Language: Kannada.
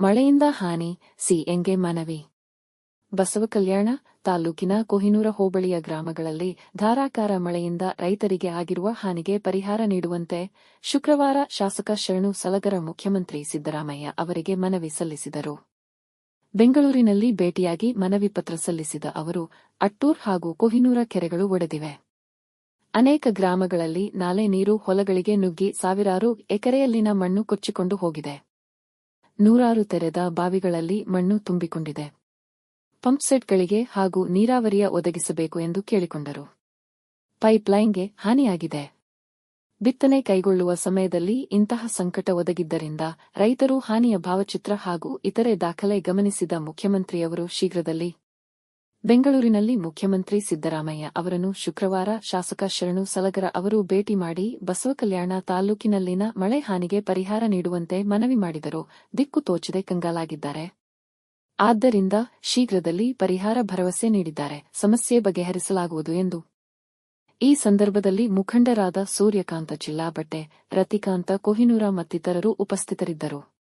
ಮಳೆಯಿಂದ ಹಾನಿ, ಸಿಎಂಗೆ ಮನವಿ. ಬಸವಕಲ್ಯಾಣ ತಾಲೂಕಿನ ಕೊಹಿನೂರ ಹೋಬಳಿಯ ಗ್ರಾಮಗಳಲ್ಲಿ ಧಾರಾಕಾರ ಮಳೆಯಿಂದ ರೈತರಿಗೆ ಆಗಿರುವ ಹಾನಿಗೆ ಪರಿಹಾರ ನೀಡುವಂತೆ ಶುಕ್ರವಾರ ಶಾಸಕ ಶರಣು ಸಲಗರ ಮುಖ್ಯಮಂತ್ರಿ ಸಿದ್ದರಾಮಯ್ಯ ಅವರಿಗೆ ಮನವಿ ಸಲ್ಲಿಸಿದರು. ಬೆಂಗಳೂರಿನಲ್ಲಿ ಭೇಟಿಯಾಗಿ ಮನವಿ ಪತ್ರ ಸಲ್ಲಿಸಿದ ಅವರು, ಅಟ್ಟೂರ್ ಹಾಗೂ ಕೊಹಿನೂರ ಕೆರೆಗಳು ಒಡೆದಿವೆ. ಅನೇಕ ಗ್ರಾಮಗಳಲ್ಲಿ ನಾಲೆ ನೀರು ಹೊಲಗಳಿಗೆ ನುಗ್ಗಿ ಸಾವಿರಾರು ಎಕರೆಯಲ್ಲಿನ ಮಣ್ಣು ಕೊಚ್ಚಿಕೊಂಡು ಹೋಗಿದೆ. ನೂರಾರು ತೆರೆದ ಬಾವಿಗಳಲ್ಲಿ ಮಣ್ಣು ತುಂಬಿಕೊಂಡಿದೆ. ಪಂಪ್ಸೆಟ್ಗಳಿಗೆ ಹಾಗೂ ನೀರಾವರಿಯ ಒದಗಿಸಬೇಕು ಎಂದು ಕೇಳಿಕೊಂಡರು. ಪೈಪ್ಲೈನ್ಗೆ ಹಾನಿಯಾಗಿದೆ. ಬಿತ್ತನೆ ಕೈಗೊಳ್ಳುವ ಸಮಯದಲ್ಲಿ ಇಂತಹ ಸಂಕಟ ಒದಗಿದ್ದರಿಂದ ರೈತರು ಹಾನಿಯ ಭಾವಚಿತ್ರ ಹಾಗೂ ಇತರೆ ದಾಖಲೆ ಗಮನಿಸಿದ ಮುಖ್ಯಮಂತ್ರಿಯವರು ಶೀಘ್ರದಲ್ಲಿ ಬೆಂಗಳೂರಿನಲ್ಲಿ ಮುಖ್ಯಮಂತ್ರಿ ಸಿದ್ದರಾಮಯ್ಯ ಅವರನ್ನು ಶುಕ್ರವಾರ ಶಾಸಕ ಶರಣು ಸಲಗರ ಅವರು ಭೇಟಿ ಮಾಡಿ ಬಸವಕಲ್ಯಾಣ ತಾಲೂಕಿನಲ್ಲಿನ ಮಳೆ ಹಾನಿಗೆ ಪರಿಹಾರ ನೀಡುವಂತೆ ಮನವಿ ಮಾಡಿದರು. ದಿಕ್ಕು ತೋಚದೆ ಕಂಗಾಲಾಗಿದ್ದಾರೆ. ಆದ್ದರಿಂದ ಶೀಘ್ರದಲ್ಲಿ ಪರಿಹಾರ ಭರವಸೆ ನೀಡಿದ್ದಾರೆ. ಸಮಸ್ಯೆ ಬಗೆಹರಿಸಲಾಗುವುದು ಎಂದು ಈ ಸಂದರ್ಭದಲ್ಲಿ ಮುಖಂಡರಾದ ಸೂರ್ಯಕಾಂತ ಜಿಲ್ಲಾ ಬಟ್ಟೆ ರತಿಕಾಂತ ಕೊಹಿನೂರ ಮತ್ತಿತರರು ಉಪಸ್ಥಿತರಿದ್ದರು.